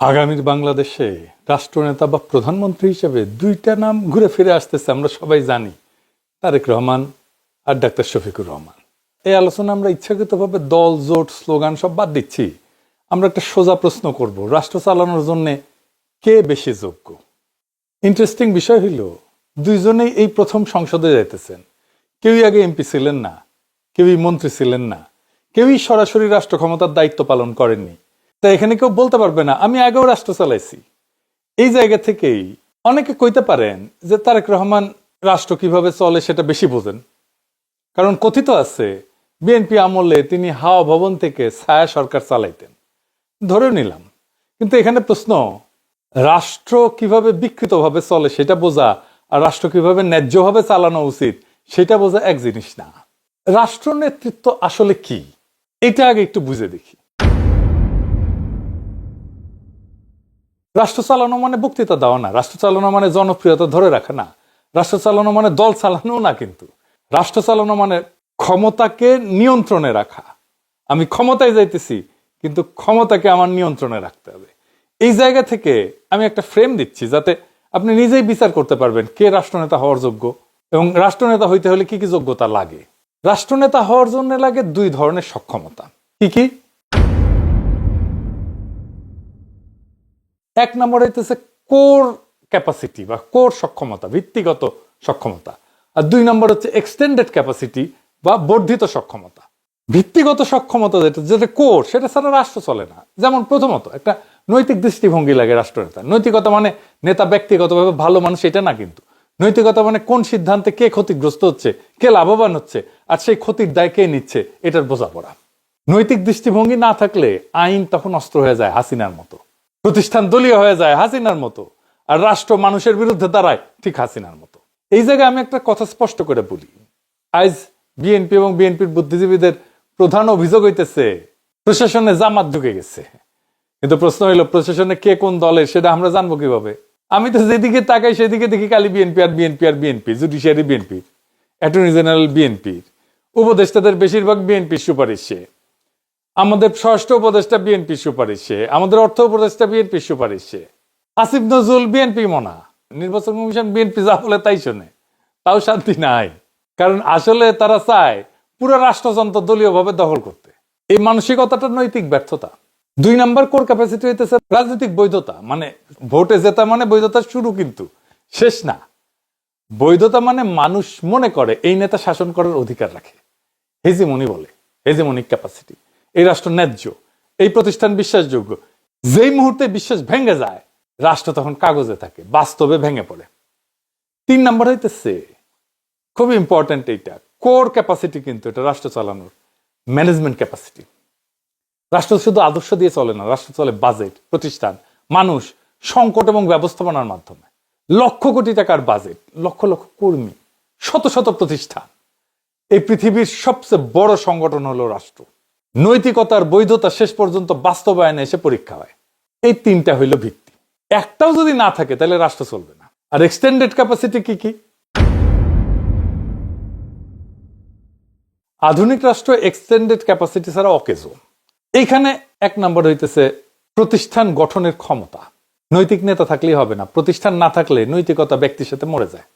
আগামীর বাংলাদেশে রাষ্ট্রনেতা বা প্রধানমন্ত্রী হিসেবে দুইটা নাম ঘুরে ফিরে আসতেছে, আমরা সবাই জানি। তারেক রহমান আর ডাক্তার শফিকুর রহমান। এই আলোচনা আমরা ইচ্ছাকৃতভাবে দল, জোট, স্লোগান সব বাদ দিচ্ছি। আমরা একটা সোজা প্রশ্ন করব, রাষ্ট্র চালানোর জন্যে কে বেশি যোগ্য? ইন্টারেস্টিং বিষয় হইল, দুইজনেই এই প্রথম সংসদে যাইতেছেন। কেউই আগে এমপি ছিলেন না, কেউই মন্ত্রী ছিলেন না, কেউই সরাসরি রাষ্ট্র ক্ষমতার দায়িত্ব পালন করেননি। তা এখানে কেউ বলতে পারবে না, আমি আগেও রাষ্ট্র চালাইছি। এই জায়গা থেকেই অনেকে কইতে পারেন যে তারেক রহমান রাষ্ট্র কীভাবে চলে সেটা বেশি বোঝেন। কারণ কথিত আছে, বিএনপি আমলে তিনি হাওয়া ভবন থেকে ছায়া সরকার চালাইতেন। ধরে নিলাম। কিন্তু এখানে প্রশ্ন, রাষ্ট্র কীভাবে বিকৃতভাবে চলে সেটা বোঝা আর রাষ্ট্র কীভাবে ন্যায্যভাবে চালানো উচিত সেটা বোঝা এক জিনিস না। রাষ্ট্র নেতৃত্ব আসলে কি? এটা আগে একটু বুঝে দেখি। রাষ্ট্র চালানো মানে বক্তৃতা দেওয়া না। রাষ্ট্র চালানো মানে জনপ্রিয়তা ধরে রাখা না। রাষ্ট্র চালানো মানে দল চালানো না কিন্তু। রাষ্ট্র চালানো মানে ক্ষমতাকে নিয়ন্ত্রণে রাখা। আমি ক্ষমতায় যাইতেছি, কিন্তু ক্ষমতাকে আমার নিয়ন্ত্রণে রাখতে হবে। এই জায়গা থেকে আমি একটা ফ্রেম দিচ্ছি যাতে আপনি নিজেই বিচার করতে পারবেন কে রাষ্ট্রনেতা হওয়ার যোগ্য এবং রাষ্ট্রনেতা হইতে হলে কি কি যোগ্যতা লাগে। রাষ্ট্রনেতা হওয়ার জন্য লাগে দুই ধরনের সক্ষমতা। কি কি? এক নম্বর হইতেছে কোর ক্যাপাসিটি বা কোর সক্ষমতা, ভিত্তিগত সক্ষমতা। আর দুই নম্বর হচ্ছে এক্সটেন্ডেড ক্যাপাসিটি বা বর্ধিত সক্ষমতা। ভিত্তিগত সক্ষমতা যেটা যেটা কোর, সেটা ছাড়া রাষ্ট্র চলে না। যেমন প্রথমত, একটা নৈতিক দৃষ্টিভঙ্গি লাগে রাষ্ট্রনেতা নৈতিকতা মানে নেতা ব্যক্তিগতভাবে ভালো মানুষ, এটা না কিন্তু। নৈতিকতা মানে কোন সিদ্ধান্তে কে ক্ষতিগ্রস্ত হচ্ছে, কে লাভবান হচ্ছে, আর সেই ক্ষতির দায় কে নিচ্ছে, এটার বোঝাপড়া। নৈতিক দৃষ্টিভঙ্গি না থাকলে আইন তখন অস্ত্র হয়ে যায় হাসিনার মতো। প্রতিষ্ঠান দলীয় হয়ে যায় হাসিনার মতো। আর রাষ্ট্র মানুষের বিরুদ্ধে দাঁড়ায় ঠিক হাসিনার মতো। এই জায়গায় আমি একটা কথা স্পষ্ট করে বলি। আজ বিএনপি এবং বিএনপির বুদ্ধিজীবীদের প্রধান অভিযোগ হইতেছে, প্রশাসনে জামাত ঢুকে গেছে। কিন্তু প্রশ্ন হইল, প্রশাসনে কে কোন দলের সেটা আমরা জানব কীভাবে? আমি তো যেদিকে তাকাই সেদিকে দেখি খালি বিএনপি আর বিএনপি আর বিএনপি, জুডিশিয়ারি বিএনপির, অ্যাটর্নি জেনারেল বিএনপির। উপদেষ্টাদের বেশিরভাগ বিএনপির সুপারিশে আমাদের ষষ্ঠ উপদেষ্টা বিএনপি সুপারিশে, আমাদের অর্থ উপদেষ্টা বিএনপি সুপারিশে। আসিফ নজরুল বিএনপি মনা। নির্বাচন কমিশন বিএনপি যা বলে তাই শোনে। তাও শান্তি নাই। কারণ আসলে তারা চায় পুরো রাষ্ট্রযন্ত্র দলীয়ভাবে দখল করতে। এই মানসিকতাটা নৈতিক ব্যর্থতা। দুই নাম্বার কোর ক্যাপাসিটি হইতেছে রাজনৈতিক বৈধতা। মানে ভোটে জেতা মানে বৈধতা শুরু কিন্তু, শেষ না। বৈধতা মানে মানুষ মনে করে, এই নেতা শাসন করার অধিকার রাখে। হেজিমনি বলে, হেজিমনিক ক্যাপাসিটি এই রাষ্ট্র ন্যায্য, এই প্রতিষ্ঠান বিশ্বাসযোগ্য। যেই মুহূর্তে বিশ্বাস ভেঙে যায়, রাষ্ট্র তখন কাগজে থাকে, বাস্তবে ভেঙে পড়ে। তিন নাম্বার হইতেছে, খুব ইম্পর্টেন্ট এইটা কোর ক্যাপাসিটি কিন্তু এটা রাষ্ট্র চালানোর ম্যানেজমেন্ট ক্যাপাসিটি রাষ্ট্র শুধু আদর্শ দিয়ে চলে না, রাষ্ট্র চলে বাজেট প্রতিষ্ঠান, মানুষ, সংকট এবং ব্যবস্থাপনার মাধ্যমে। লক্ষ কোটি টাকার বাজেট লক্ষ লক্ষ কর্মী, শত শত প্রতিষ্ঠান। এই পৃথিবীর সবচেয়ে বড় সংগঠন হলো রাষ্ট্র। নৈতিকতার বৈধতা শেষ পর্যন্ত বাস্তবায়নে এসে পরীক্ষা হয়। এই তিনটা হইল ভিত্তি। একটাও যদি না থাকে, তাহলে রাষ্ট্র চলবে না। আর এক্সটেন্ডেড ক্যাপাসিটি কি কি? আধুনিক রাষ্ট্র এক্সটেন্ডেড ক্যাপাসিটি ছাড়া অকেজো এইখানে এক নম্বর হইতেছে প্রতিষ্ঠান গঠনের ক্ষমতা। নৈতিক নেতা থাকলেই হবে না। প্রতিষ্ঠান না থাকলে নৈতিকতা ব্যক্তির সাথে মরে যায়।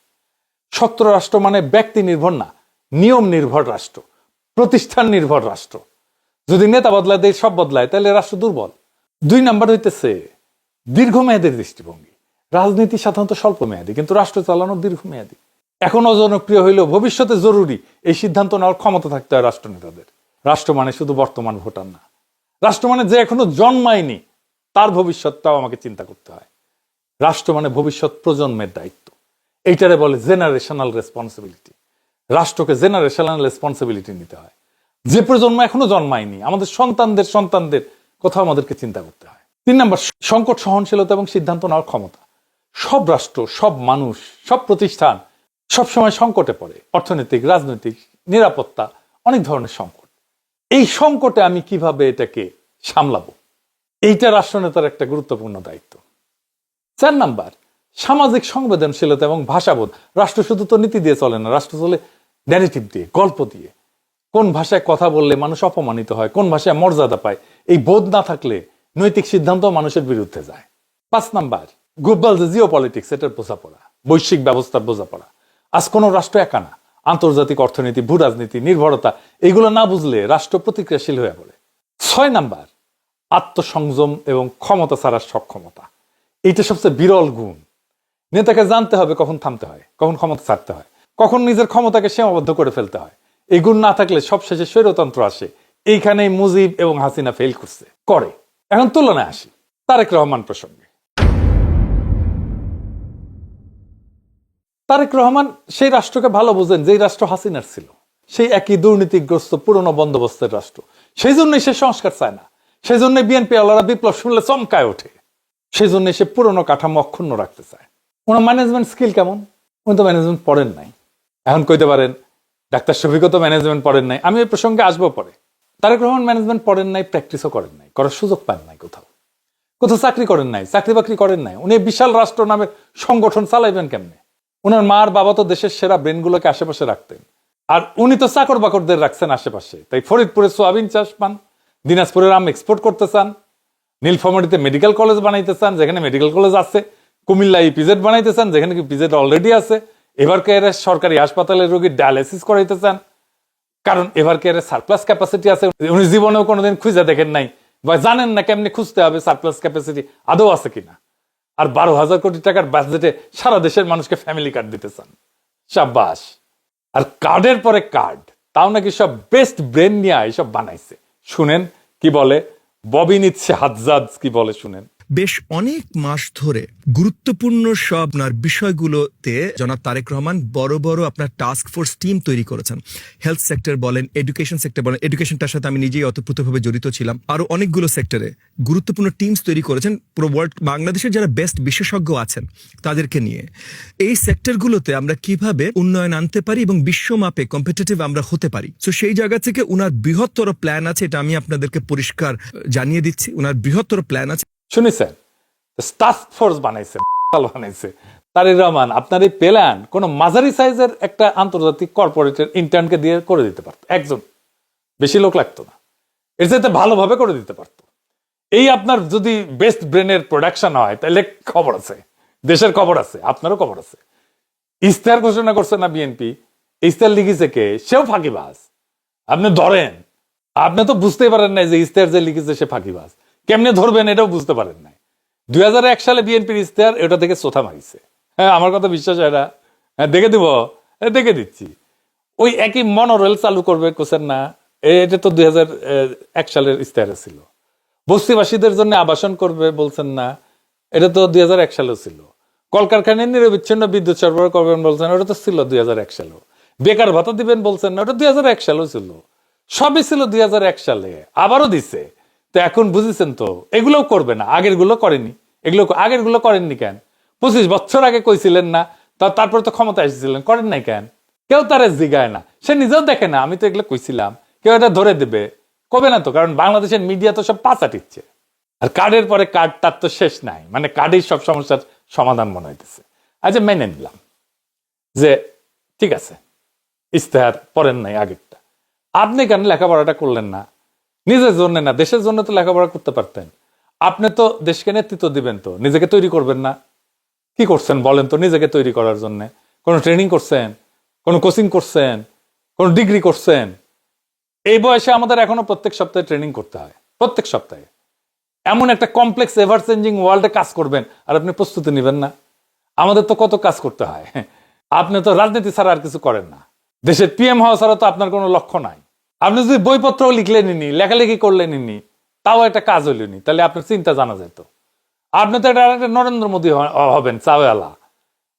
শক্ত রাষ্ট্র মানে ব্যক্তি নির্ভর না, নিয়ম নির্ভর রাষ্ট্র, প্রতিষ্ঠান নির্ভর রাষ্ট্র। যদি নেতা বদলায়, দেশ সব বদলায়, তাহলে রাষ্ট্র দুর্বল। দুই নাম্বার হইতেছে দীর্ঘমেয়াদের দৃষ্টিভঙ্গি। রাজনীতি সাধারণত স্বল্প মেয়াদী কিন্তু রাষ্ট্র চালানো দীর্ঘমেয়াদী। এখন অজনপ্রিয় হইলেও ভবিষ্যতে জরুরি এই সিদ্ধান্ত নেওয়ার ক্ষমতা থাকতে হয় রাষ্ট্রনেতাদের। রাষ্ট্র মানে শুধু বর্তমান ভোটার না। রাষ্ট্র মানে যে এখনও জন্মায়নি, তার ভবিষ্যৎটাও আমাকে চিন্তা করতে হয়। রাষ্ট্র মানে ভবিষ্যৎ প্রজন্মের দায়িত্ব। এইটারে বলে জেনারেশনাল রেসপন্সিবিলিটি। রাষ্ট্রকে জেনারেশনাল রেসপন্সিবিলিটি নিতে হয়। যে প্রজন্ম এখনও জন্মায়নি, আমাদের সন্তানদের সন্তানদের কথা আমাদেরকে চিন্তা করতে হয়। তিন নম্বর, সংকট সহনশীলতা এবং সিদ্ধান্ত নেওয়ার ক্ষমতা। সব রাষ্ট্র, সব মানুষ, সব প্রতিষ্ঠান সব সময় সংকটে পড়ে। অর্থনৈতিক, রাজনৈতিক, নিরাপত্তা, অনেক ধরনের সংকট। এই সংকটে আমি কীভাবে এটাকে সামলাবো? এইটা রাষ্ট্রনেতার একটা গুরুত্বপূর্ণ দায়িত্ব। চার নাম্বার, সামাজিক সংবেদনশীলতা এবং ভাষাবোধ। রাষ্ট্র শুধু তো নীতি দিয়ে চলে না, রাষ্ট্র চলে ন্যারেটিভ দিয়ে, গল্প দিয়ে। কোন ভাষায় কথা বললে মানুষ অপমানিত হয়? কোন ভাষায় মর্যাদা পায়? এই বোধ না থাকলে নৈতিক সিদ্ধান্ত মানুষের বিরুদ্ধে যায়। পাঁচ নাম্বার, গ্লোবাল যে জিও পলিটিক্স এটার বোঝাপড়া, বৈশ্বিক ব্যবস্থার বোঝাপড়া। আজ কোনো রাষ্ট্র একা না। আন্তর্জাতিক অর্থনীতি ভূ রাজনীতি নির্ভরতা, এগুলো না বুঝলে রাষ্ট্র প্রতিক্রিয়াশীল হয়ে পড়ে। ছয় নাম্বার, আত্মসংযম এবং ক্ষমতা ছাড়ার সক্ষমতা। এইটা সবচেয়ে বিরল গুণ। নেতাকে জানতে হবে কখন থামতে হয়, কখন ক্ষমতা ছাড়তে হয়। কখন নিজের ক্ষমতাকে সীমাবদ্ধ করে ফেলতে হয়। এই গুণ না থাকলে সবশেষে স্বৈরতন্ত্র আসে। এইখানেই মুজিব এবং হাসিনা ফেল করছে। করে। এখন তুলনায় আসি তারেক রহমান প্রসঙ্গে। তারেক রহমান সেই রাষ্ট্রকে ভালো বোঝেন যেই রাষ্ট্র হাসিনার ছিল। সেই একই দুর্নীতিগ্রস্ত পুরনো বন্দোবস্তের রাষ্ট্র। সেই জন্যই সে সংস্কার চায় না। সেই জন্য বিএনপি আলারা বিপ্লব শুনলে চমকায় ওঠে। সেই জন্য সে পুরনো কাঠামো অক্ষুণ্ণ রাখতে চায়। ওনার ম্যানেজমেন্ট স্কিল কেমন? উনি তো ম্যানেজমেন্ট পড়েন নাই। এখন কইতে পারেন ডাক্তার শফিকও তো ম্যানেজমেন্ট পড়েন নাই। আমি এই প্রসঙ্গে আসব পরে। তারেক রহমান ম্যানেজমেন্ট পড়েন নাই প্র্যাকটিসও করেন নাই, করার সুযোগ পান নাই কোথাও। কোথাও চাকরি করেন নাই, চাকরি বাকরি করেন নাই। উনি বিশাল রাষ্ট্র নামে সংগঠন চালাইবেন কেমনে? ওনার মার বাবা তো দেশের সেরা ব্রেনগুলোকে আশেপাশে রাখতেন। আর উনি তো চাকর বাকরদের রাখছেন আশেপাশে। তাই ফরিদপুরে সোয়াবিন চাষ পান দিনাজপুরের আম এক্সপোর্ট করতে চান, নীলফামারিতে মেডিকেল কলেজ বানাইতে চান, যেখানে মেডিকেল কলেজ আছে কুমিল্লা ইপিজেড বানাইতে চান, যেখানে কি পিজেড অলরেডি আছে। এবার কেয়ারের সরকারি হাসপাতালে রোগীর ডায়ালিসিস করাইতে চান? কারণ এবার কেয়ারের সারপ্লাস ক্যাপাসিটি আছে? উনি জীবনেও কোনোদিন খুঁজে দেখেন নাই। বা জানেন না কেমনি খুঁজতে হবে সারপ্লাস ক্যাপাসিটি আদৌ আছে কিনা? আর বারো হাজার কোটি টাকার বাজেটে সারা দেশের মানুষকে ফ্যামিলি কার্ড দিতে চান। সাব্বাস। আর কার্ডের পরে কার্ড তাও নাকি সব বেস্ট ব্রেন নিয়ে এইসব বানাইছে। শুনেন কি বলে? ববি নিচ্ছে হাজাজ কি বলে শুনেন? বেশ অনেক মাস ধরে গুরুত্বপূর্ণ সব আপনার বিষয়গুলোতে জনাব তারেক রহমান বড় বড় আপনার টাস্ক ফোর্স টিম তৈরি করেছেন। হেলথ সেক্টর বলেন এডুকেশন সেক্টর বলেন এডুকেশনটার সাথে আমি নিজেই অতপ্রতভাবে জড়িত ছিলাম। আরও অনেকগুলো সেক্টরে গুরুত্বপূর্ণ টিমস তৈরি করেছেন। পুরো ওয়ার্ল্ড বাংলাদেশের যারা বেস্ট বিশেষজ্ঞ আছেন তাদেরকে নিয়ে। এই সেক্টরগুলোতে আমরা কীভাবে উন্নয়ন আনতে পারি এবং বিশ্বমাপে কম্পিটিটিভ আমরা হতে পারি? তো সেই জায়গা থেকে উনার বৃহত্তর প্ল্যান আছে, এটা আমি আপনাদেরকে পরিষ্কার জানিয়ে দিচ্ছি। উনার বৃহত্তর প্ল্যান আছে। শুনেছেন? টাস্ক ফোর্স বানাইছে বানাইছে। তারেক রহমান, আপনার এই প্ল্যান কোনো মাঝারি সাইজের একটা আন্তর্জাতিক কর্পোরেটের ইন্টার্নকে দিয়ে করে দিতে পারতো। একজন। বেশি লোক লাগতো না। এর চাইতে ভালোভাবে করে দিতে পারতো। এই আপনার যদি বেস্ট ব্রেনের প্রোডাকশন হয়, তাহলে খবর আছে। দেশের খবর আছে, আপনারও খবর আছে। ইস্তার ঘোষণা করছে না বিএনপি ইস্তার লিখেছে কে? সেও ফাঁকিবাজ। আপনি ধরেন। আপনি তো বুঝতেই পারেন নাই যে ইস্তার যে লিখেছে সে ফাঁকিবাজ। কেমনে ধরবেন এটাও বুঝতে পারেন নাই। দুই হাজার এক সালে বিএনপির ইস্তার এটা থেকে চোথা মারিছে। হ্যাঁ আমার কথা বিশ্বাস হয় না। হ্যাঁ দেখে দিব। দেখে দিচ্ছি। ওই একই মনোরেল চালু করবে কোসেন না এটা তো দুই হাজার এক সালের ইস্তাহারে ছিল। বস্তিবাসীদের জন্য আবাসন করবে বলছেন না, এটা তো দুই এক সালেও ছিল। কলকারখানায় নিরবিচ্ছিন্ন বিদ্যুৎ সরবরাহ করবেন বলছেন ওটা তো ছিল দুই হাজার এক সালেও। বেকার ভাতা দিবেন বলছেন না, ওটা দুই হাজার এক সালেও ছিল। সবই ছিল দুই হাজার এক সালে, আবারও দিছে। তো এখন বুঝেছেন তো, এগুলোও করবে না আগেরগুলো করেনি। এগুলো আগেরগুলো করেননি কেন? পঁচিশ বছর আগে কইছিলেন না তারপর তো ক্ষমতা এসেছিলেন, করেন নাই কেন? কেউ তারা জিগায় না, সে নিজেও দেখে না, আমি তো এগুলো কইছিলাম, কেউ এটা ধরে দেবে। কবে না তো, কারণ বাংলাদেশের মিডিয়া তো সব পাচা টিচ্ছে আর কার্ডের পরে কার্ড, তার তো শেষ নাই মানে কার্ডেই সব সমস্যার সমাধান মনে হইতেছে। আচ্ছা মেনে নিলাম যে, ঠিক আছে ইস্তেহার পড়েন নাই আগেরটা। আপনি কেন লেখাপড়াটা করলেন না? নিজের জন্য না, দেশের জন্য তো লেখাপড়া করতে পারতেন। আপনি তো দেশকে নেতৃত্ব দিবেন তো, নিজেকে তৈরি করবেন না। কি করছেন বলেন তো নিজেকে তৈরি করার জন্য। কোনো ট্রেনিং করছেন, কোনো কোচিং করছেন, কোনো ডিগ্রি করছেন। এই বয়সে আমাদের এখনও প্রত্যেক সপ্তাহে ট্রেনিং করতে হয়, প্রত্যেক সপ্তাহে। এমন একটা কমপ্লেক্স এভার চেঞ্জিং ওয়ার্ল্ডে কাজ করবেন, আর আপনি প্রস্তুতি নেবেন না। আমাদের তো কত কাজ করতে হয়। আপনি তো রাজনীতি ছাড়া আর কিছু করেন না। দেশের পিএম হওয়া ছাড়া তো আপনার কোনো লক্ষ্য নাই। আপনি যদি বইপত্র লিখলেনি লেখালেখি করলেনি তাও একটা কাজ হইলেনি তাহলে আপনার চিন্তা জানা যেত। আপনি তো একটা নরেন্দ্র মোদী হবেন, চাওয়ালা।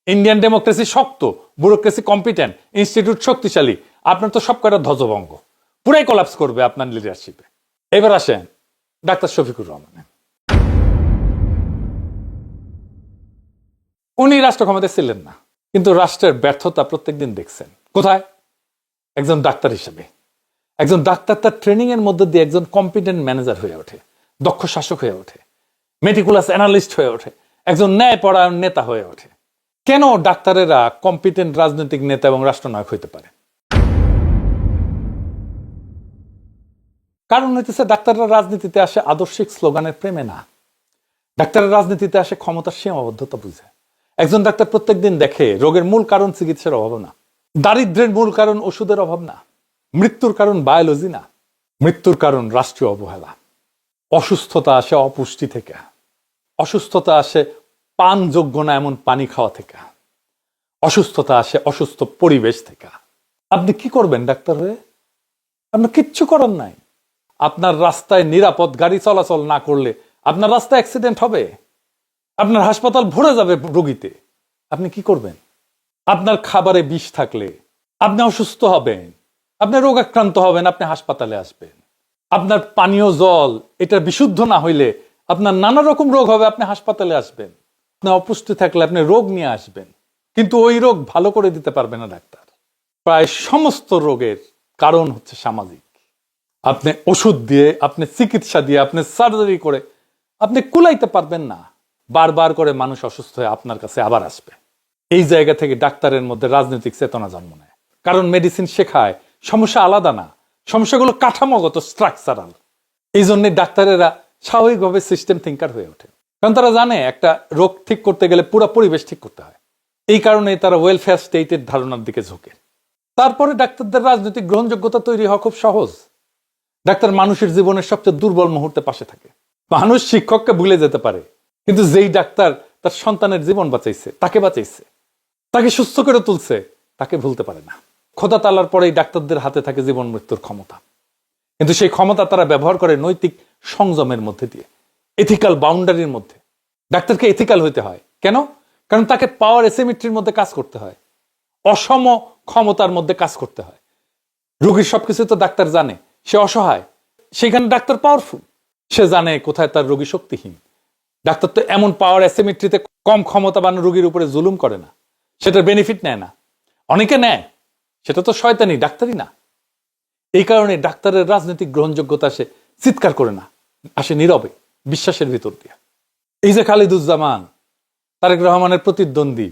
ইন্ডিয়ান ডেমোক্রেসি শক্ত ব্যুরোক্রেসি কম্পিটেন্ট ইনস্টিটিউট শক্তিশালী, আপনার তো সব কয়টা ধ্বজভঙ্গ। পুরাই কলাপস করবে আপনার লিডারশিপে এবার আসেন ডাক্তার শফিকুর রহমান। উনি রাষ্ট্র ক্ষমতায় ছিলেন না, কিন্তু রাষ্ট্রের ব্যর্থতা প্রত্যেকদিন দেখছেন। কোথায়? একজন ডাক্তার হিসেবে। একজন ডাক্তার তার ট্রেনিং এর মধ্যে দিয়ে একজন কম্পিটেন্ট ম্যানেজার হয়ে ওঠে, দক্ষ শাসক হয়ে ওঠে মেটিকুলাস অ্যানালিস্ট হয়ে ওঠে, একজন ন্যায়পরায়ণ নেতা হয়ে ওঠে। কেন ডাক্তারেরা কম্পিটেন্ট রাজনৈতিক নেতা এবং রাষ্ট্রনায়ক হইতে পারে? কারণ হইতেছে ডাক্তাররা রাজনীতিতে আসে আদর্শিক স্লোগানের প্রেমে না। ডাক্তাররা রাজনীতিতে আসে ক্ষমতার সীমাবদ্ধতা বুঝে। একজন ডাক্তার প্রত্যেকদিন দেখে রোগের মূল কারণ চিকিৎসার অভাব না। দারিদ্র্যের মূল কারণ ওষুধের অভাব না। মৃত্যুর কারণ বায়োলজি না, মৃত্যুর কারণ রাষ্ট্রীয় অবহেলা। অসুস্থতা আসে অপুষ্টি থেকে, অসুস্থতা আসে পানযোগ্য না এমন পানি খাওয়া থেকে, অসুস্থতা আসে অসুস্থ পরিবেশ থেকে। আপনি কি করবেন ডাক্তার হয়ে? আপনার কিচ্ছু করার নাই। আপনার রাস্তায় নিরাপদ গাড়ি চলাচল না করলে আপনার রাস্তায় অ্যাক্সিডেন্ট হবে। আপনার হাসপাতাল ভরে যাবে রোগীতে। আপনি কি করবেন? আপনার খাবারে বিষ থাকলে আপনি অসুস্থ হবেন। আপনি রোগাক্রান্ত হবেন, আপনি হাসপাতালে আসবেন। আপনার পানীয় জল, এটা বিশুদ্ধ না হইলে আপনার নানা রকম রোগ হবে, আপনি হাসপাতালে আসবেন। আপনি অপুষ্টি থাকলে আপনি রোগ নিয়ে আসবেন। কিন্তু ওই রোগ ভালো করে দিতে পারবে না ডাক্তার। প্রায় সমস্ত রোগের কারণ হচ্ছে সামাজিক। আপনি ওষুধ দিয়ে, আপনি চিকিৎসা দিয়ে, আপনি সার্জারি করে আপনি কুলাইতে পারবেন না। বারবার করে মানুষ অসুস্থ হয়ে আপনার কাছে আবার আসবে। এই জায়গা থেকে ডাক্তারের মধ্যে রাজনৈতিক চেতনা জন্ম নেয়। কারণ মেডিসিন শেখায় সমস্যা আলাদা না। সমস্যাগুলো কাঠামোগত স্ট্রাকচারাল এই জন্য ডাক্তারেরা স্বাভাবিকভাবে সিস্টেম থিঙ্কার হয়ে ওঠে। কারণ তারা জানে একটা রোগ ঠিক করতে গেলে পুরো পরিবেশ ঠিক করতে হয়। এই কারণে তারা ওয়েলফেয়ার স্টেটের ধারণার দিকে ঝোঁকে। তারপরে ডাক্তারদের রাজনৈতিক গ্রহণযোগ্যতা তৈরি হওয়া খুব সহজ। ডাক্তার মানুষের জীবনের সবচেয়ে দুর্বল মুহূর্তে পাশে থাকে। মানুষ শিক্ষককে ভুলে যেতে পারে। কিন্তু যেই ডাক্তার তার সন্তানের জীবন বাঁচাইছে, তাকে বাঁচাইছে, তাকে সুস্থ করে তুলছে, তাকে ভুলতে পারে না। খোদা তালার পরেই ডাক্তারদের হাতে থাকে জীবন মৃত্যুর ক্ষমতা। কিন্তু সেই ক্ষমতা তারা ব্যবহার করে নৈতিক সংযমের মধ্যে দিয়ে এথিক্যাল বাউন্ডারির মধ্যে। ডাক্তারকে এথিক্যাল হইতে হয়। কেন? কারণ তাকে পাওয়ার এসিমিট্রির মধ্যে কাজ করতে হয়। অসম ক্ষমতার মধ্যে কাজ করতে হয়। রোগীর সবকিছু তো ডাক্তার জানে। সে অসহায়। সেখানে ডাক্তার পাওয়ারফুল সে জানে কোথায় তার রোগী শক্তিহীন। ডাক্তার তো এমন পাওয়ার অ্যাসিমিট্রিতে কম ক্ষমতাবান রোগীর উপরে জুলুম করে না। সেটার বেনিফিট নেয় না। অনেকে নেয়। সেটা তো শয়তানি, ডাক্তারই না। এই কারণে ডাক্তারের রাজনৈতিক গ্রহণযোগ্যতা সে চিৎকার করে না, আসে নীরবে, বিশ্বাসের ভিতর দিয়ে। এই যে খালিদুজ্জামান, তারেক রহমানের প্রতিদ্বন্দ্বী,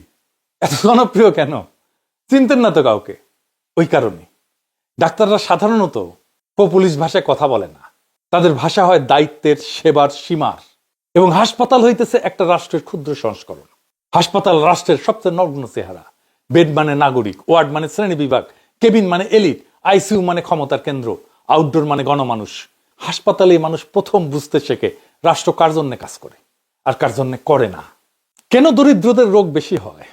এত জনপ্রিয় কেন? চিনতেন না তো কাউকে, ওই কারণে। ডাক্তাররা সাধারণত পপুলিশ ভাষায় কথা বলে না। তাদের ভাষা হয় দায়িত্বের সেবার সীমার এবং হাসপাতাল হইতেছে একটা রাষ্ট্রের ক্ষুদ্র সংস্করণ। হাসপাতাল রাষ্ট্রের সবচেয়ে নগ্ন চেহারা। বেড মানে নাগরিক, ওয়ার্ড মানে শ্রেণি বিভাগ, কেবিন মানে এলিট, আইসিইউ মানে ক্ষমতার কেন্দ্র, আউটডোর মানে গণমানুষ। হাসপাতালে মানুষ প্রথম বুঝতে শেখে রাষ্ট্র কার জন্য কাজ করে আর কার জন্য করে না। কেন দরিদ্রদের রোগ বেশি হয়?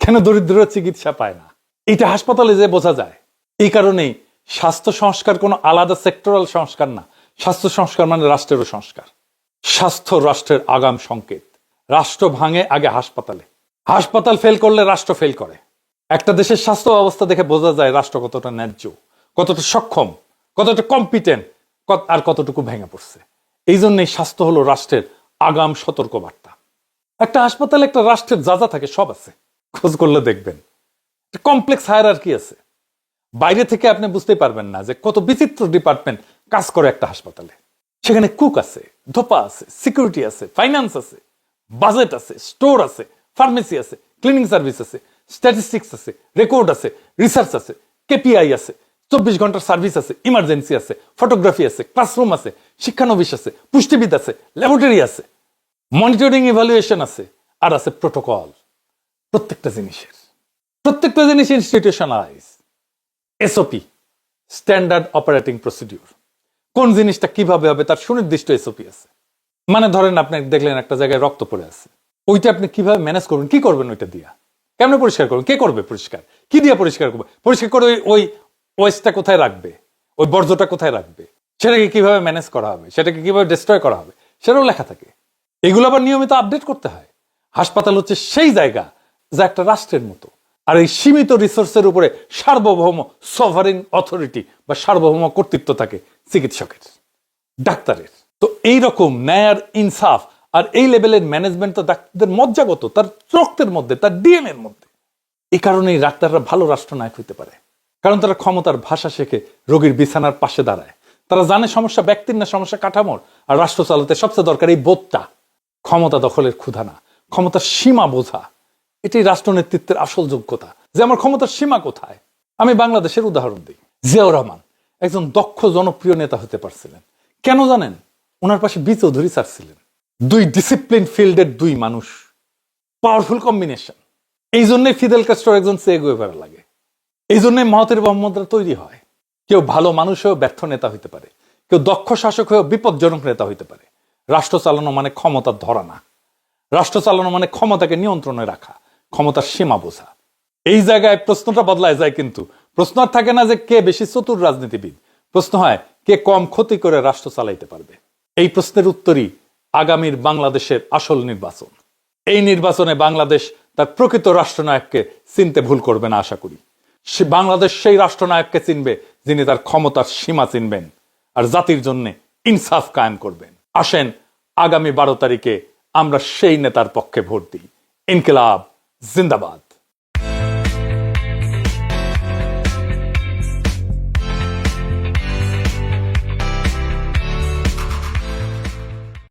কেন দরিদ্ররা চিকিৎসা পায় না? এটা হাসপাতালে যে বোঝা যায়। এই কারণেই স্বাস্থ্য সংস্কার কোনো আলাদা সেক্টরাল সংস্কার না, স্বাস্থ্য সংস্কার মানে রাষ্ট্রেরও সংস্কার। স্বাস্থ্য রাষ্ট্রের আগাম সংকেত, রাষ্ট্র ভাঙে আগে হাসপাতালে। হাসপাতাল ফেল করলে রাষ্ট্র ফেল করে। একটা দেশের স্বাস্থ্য অবস্থা দেখে বোঝা যায় রাষ্ট্র কতটা ন্যায্য, কতটা সক্ষম, কতটা কম্পিটেন্ট আর কতটুকু ভেঙে পড়ছে। এই জন্যই স্বাস্থ্য হলো রাষ্ট্রের আগাম সতর্ক বার্তা একটা হাসপাতালে একটা রাষ্ট্রের যা যা থাকে সব আছে। খোঁজ করলে দেখবেন। কমপ্লেক্স হায়ার আর কি আছে। বাইরে থেকে আপনি বুঝতেই পারবেন না যে কত বিচিত্র ডিপার্টমেন্ট কাজ করে একটা হাসপাতালে। সেখানে কুক আছে, ধোপা আছে সিকিউরিটি আছে ফাইন্যান্স আছে বাজেট আছে স্টোর আছে ফার্মেসি আছে ক্লিনিং সার্ভিস আছে। স্ট্যাটিস্টিক্স আছে রেকর্ড আছে রিসার্চ আছে কেপিআই আছে, চব্বিশ ঘণ্টার সার্ভিস আছে ইমার্জেন্সি আছে ফটোগ্রাফি আছে ক্লাসরুম আছে, শিক্ষানবিশ আছে, পুষ্টিবিদ আছে ল্যাবরেটরি আছে মনিটরিং ইভ্যালুয়েশন আছে, আর আছে প্রোটোকল প্রত্যেকটা জিনিসের। প্রত্যেকটা জিনিস institutionalise SOP standard operating procedure কোন জিনিসটা কীভাবে হবে তার সুনির্দিষ্ট এসওপি আছে। মানে ধরেন আপনি দেখলেন একটা জায়গায় রক্ত পড়ে আছে। ওইটা আপনি কীভাবে ম্যানেজ করবেন, কি করবেন ওইটা দিয়া? কেমন পরিষ্কার করবেন কে করবে পরিষ্কার? কি দিয়ে পরিষ্কার করবে? পরিষ্কার করে ওই ওয়েস্টটা কোথায় রাখবে? ওই বর্জ্যটা কোথায় রাখবে? সেটাকে কীভাবে ম্যানেজ করা হবে? সেটাকে কীভাবে ডিস্ট্রয় করা হবে? সেটাও লেখা থাকে। এগুলো আবার নিয়মিত আপডেট করতে হয়। হাসপাতাল হচ্ছে সেই জায়গা যা একটা রাষ্ট্রের মতো। আর এই সীমিত রিসোর্সের উপরে সার্বভৌম সভারিন অথরিটি বা সার্বভৌম কর্তৃত্ব থাকে চিকিৎসকের, ডাক্তারের। তো এই রকম ন্যায়ার ইনসাফ আর এই লেভেলের ম্যানেজমেন্ট তো ডাক্তারদের মজ্জাগত, তার রক্তের মধ্যে, তার ডিএনএ এর মধ্যে। এই কারণেই ডাক্তাররা ভালো রাষ্ট্রনায়ক হইতে পারে। কারণ তারা ক্ষমতার ভাষা শেখে, রোগীর বিছানার পাশে দাঁড়ায়। তারা জানে সমস্যা ব্যক্তির না, সমস্যা কাঠামোর। আর রাষ্ট্র চালাতে সবচেয়ে দরকার এই বোধটা। ক্ষমতা দখলের ক্ষুধা না, ক্ষমতার সীমা বোঝা। এটাই রাষ্ট্র নেতৃত্বের আসল যোগ্যতা। যে আমার ক্ষমতার সীমা কোথায়? আমি বাংলাদেশের উদাহরণ দিই। জিয়াউর রহমান একজন দক্ষ, জনপ্রিয় নেতা হতে পারছিলেন। কেন জানেন? ওনার পাশে বি চৌধুরী স্যার ছিলেন। দুই ডিসিপ্লিন ফিল্ডের দুই মানুষ। পাওয়ারফুল কম্বিনেশন এই জন্যই ফিদেল কাস্ট্রো একজন সে গুয়েভারা লাগে। এই জন্যই মাহতের মোহাম্মদরা তৈরি হয়। কেউ ভালো মানুষ হয়েও ব্যর্থ নেতা হইতে পারে। কেউ দক্ষ শাসক হয়েও বিপজ্জনক নেতা হইতে পারে। রাষ্ট্র চালানো মানে ক্ষমতা ধরা না। রাষ্ট্র চালানো মানে ক্ষমতাকে নিয়ন্ত্রণে রাখা, ক্ষমতার সীমা বোঝা। এই জায়গায় প্রশ্নটা বদলায় যায় কিন্তু। প্রশ্ন আর থাকে না যে কে বেশি চতুর রাজনীতিবিদ। প্রশ্ন হয়, কে কম ক্ষতি করে রাষ্ট্র চালাইতে পারবে। এই প্রশ্নের উত্তরই আগামীর বাংলাদেশের আসল নির্বাচন। এই নির্বাচনে বাংলাদেশ তার প্রকৃত রাষ্ট্রনায়ককে চিনতে ভুল করবে না আশা করি। সে বাংলাদেশ সেই রাষ্ট্রনায়ককে চিনবে যিনি তার ক্ষমতার সীমা চিনবেন আর জাতির জন্যে ইনসাফ কায়েম করবেন। আসেন, আগামী বারো তারিখে আমরা সেই নেতার পক্ষে ভোট দিই। ইনকিলাব, জিন্দাবাদ।